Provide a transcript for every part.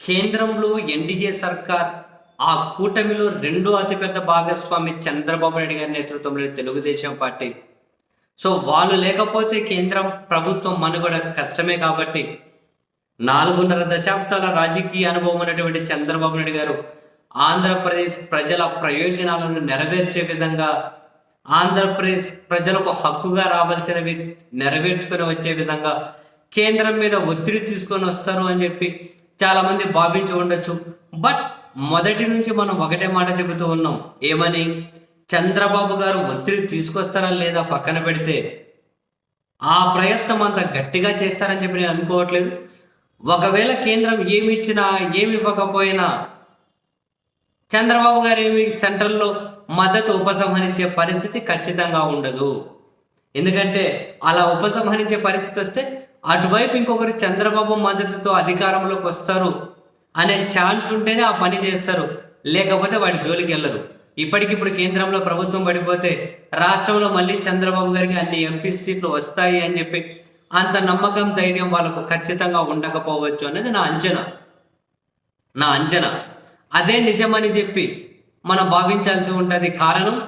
కేంద్రంలో ఎన్డీఏ సర్కార్ ఆ కూటమిలో రెండో అతిపెద్ద భాగస్వామి చంద్రబాబు నాయుడు గారి నేతృత్వంలోని తెలుగుదేశం పార్టీ. సో వాళ్ళు లేకపోతే కేంద్రం ప్రభుత్వం మనుగడ కష్టమే కాబట్టి నాలుగున్నర దశాబ్దాల రాజకీయ అనుభవం ఉన్నటువంటి చంద్రబాబు నాయుడు గారు ఆంధ్రప్రదేశ్ ప్రజల ప్రయోజనాలను నెరవేర్చే విధంగా ఆంధ్రప్రదేశ్ ప్రజలకు హక్కుగా రావాల్సినవి నెరవేర్చుకొని వచ్చే విధంగా కేంద్రం మీద ఒత్తిడి తీసుకొని వస్తారు అని చెప్పి చాలామంది భావించి ఉండొచ్చు. బట్ మొదటి నుంచి మనం ఒకటే మాట చెబుతూ ఉన్నాం. ఏమని? చంద్రబాబు గారు ఒత్తిడి తీసుకొస్తారా లేదా పక్కన పెడితే? ఆ ప్రయత్నం అంత గట్టిగా చేస్తారని చెప్పి నేను అనుకోవట్లేదు. ఒకవేళ కేంద్రం ఏమి ఇచ్చినా ఏమి ఇవ్వకపోయినా చంద్రబాబు గారు ఏమి సెంట్రల్లో మద్దతు ఉపసంహరించే పరిస్థితి ఖచ్చితంగా ఉండదు. ఎందుకంటే అలా ఉపసంహరించే పరిస్థితి వస్తే అటువైపు ఇంకొకరు చంద్రబాబు మద్దతుతో అధికారంలోకి వస్తారు అనే ఛాన్స్ ఉంటేనే ఆ పని చేస్తారు. లేకపోతే వాడి జోలికి వెళ్ళరు. ఇప్పటికిప్పుడు కేంద్రంలో ప్రభుత్వం పడిపోతే రాష్ట్రంలో మళ్ళీ చంద్రబాబు గారికి అన్ని ఎంపీ సీట్లు వస్తాయి అని చెప్పి అంత నమ్మకం ధైర్యం వాళ్ళకు ఖచ్చితంగా ఉండకపోవచ్చు అనేది నా అంచనా. నా అంచనా. అదే నిజమని చెప్పి మనం భావించాల్సి ఉంటుంది. కారణం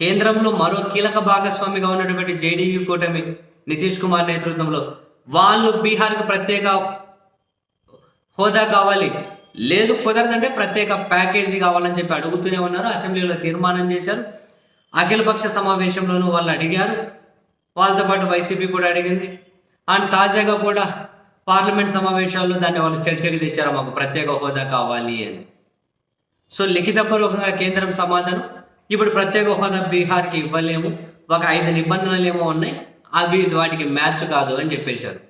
కేంద్రంలో మరో కీలక భాగస్వామిగా ఉన్నటువంటి జేడీయూ కూటమి నితీష్ కుమార్ నేతృత్వంలో వాళ్ళు బీహార్కి ప్రత్యేక హోదా కావాలి. లేదు కుదరదంటే ప్రత్యేక ప్యాకేజీ కావాలని చెప్పి అడుగుతూనే ఉన్నారు. అసెంబ్లీలో తీర్మానం చేశారు. అఖిలపక్ష సమావేశంలోనూ వాళ్ళు అడిగారు. వాళ్ళతో పాటు వైసీపీ కూడా అడిగింది. అండ్ తాజాగా కూడా పార్లమెంట్ సమావేశాల్లో దాన్ని వాళ్ళు చర్చకి తెచ్చారు. మాకు ప్రత్యేక హోదా కావాలి అని. సో లిఖితపూర్వకంగా కేంద్రం సమాధానం. ఇప్పుడు ప్రత్యేక హోదా బీహార్కి ఇవ్వలేము. ఒక ఐదు నిబంధనలు ఏమో ఉన్నాయి. అవి వాటికి మ్యాచ్ కాదు అని చెప్పేశారు.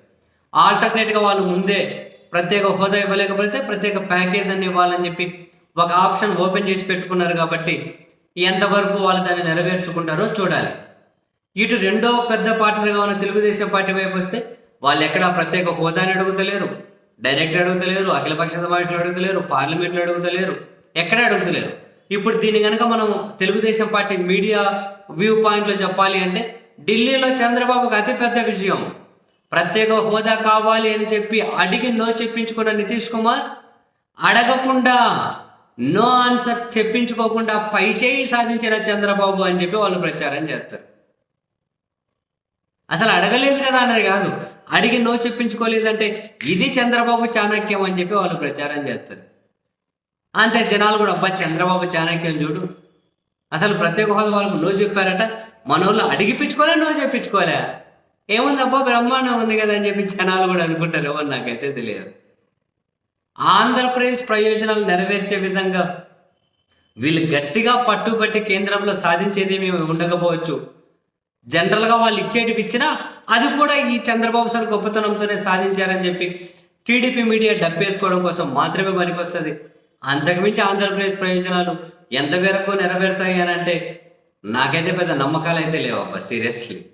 ఆల్టర్నేట్గా వాళ్ళు ముందే ప్రత్యేక హోదా ఇవ్వలేకపోతే ప్రత్యేక ప్యాకేజ్ అని ఇవ్వాలని చెప్పి ఒక ఆప్షన్ ఓపెన్ చేసి పెట్టుకున్నారు కాబట్టి ఎంతవరకు వాళ్ళు దాన్ని నెరవేర్చుకుంటారో చూడాలి. ఇటు రెండో పెద్ద పార్టీగా ఉన్న తెలుగుదేశం పార్టీ వైపు వస్తే వాళ్ళు ఎక్కడ ప్రత్యేక హోదాని అడుగుతలేరు. డైరెక్ట్ అడుగుతలేరు అఖిలపక్ష సమావేశంలో అడుగుతలేరు పార్లమెంట్లో అడుగుతలేరు ఎక్కడ అడుగుతలేరు. ఇప్పుడు దీన్ని కనుక మనం తెలుగుదేశం పార్టీ మీడియా వ్యూ పాయింట్లో చెప్పాలి అంటే ఢిల్లీలో చంద్రబాబుకు అతిపెద్ద విజయం. ప్రత్యేక హోదా కావాలి అని చెప్పి అడిగి నో చెప్పించుకున్న నితీష్ కుమార్ అడగకుండా నో ఆన్సర్ చెప్పించుకోకుండా పై చేయి సాధించిన చంద్రబాబు అని చెప్పి వాళ్ళు ప్రచారం చేస్తారు. అసలు అడగలేదు కదా అన్నది కాదు. అడిగి నో చెప్పించుకోలేదంటే ఇది చంద్రబాబు చాణక్యం అని చెప్పి వాళ్ళు ప్రచారం చేస్తారు. అంతే జనాలు కూడా అబ్బా చంద్రబాబు చాణక్యం చూడు. అసలు ప్రత్యేక హోదా వాళ్ళకు నో చెప్పారట. మనోళ్ళు అడిగిపించుకోలే నో చెప్పించుకోలే ఏముంది అబ్బా బ్రహ్మాండం ఉంది కదా అని చెప్పి జనాలు కూడా అనుకుంటారు ఏమో నాకైతే తెలియదు. ఆంధ్రప్రదేశ్ ప్రయోజనాలు నెరవేర్చే విధంగా వీళ్ళు గట్టిగా పట్టుబట్టి కేంద్రంలో సాధించేది మేము ఉండకపోవచ్చు. జనరల్గా వాళ్ళు ఇచ్చేటివి ఇచ్చినా అది కూడా ఈ చంద్రబాబు సార్ గొప్పతనంతోనే సాధించారని చెప్పి టీడీపీ మీడియా డబ్బేసుకోవడం కోసం మాత్రమే పనికొస్తుంది. అంతకుమించి ఆంధ్రప్రదేశ్ ప్రయోజనాలు ఎంత మేరకు నెరవేరుతాయి అని అంటే ನಾಲ್ಕೈದೇ ಪದ ನಮ್ಮ ಕಾಲ ಐತೆ ವಾಪಸ್ ಸೀರಿಯಸ್ಲಿ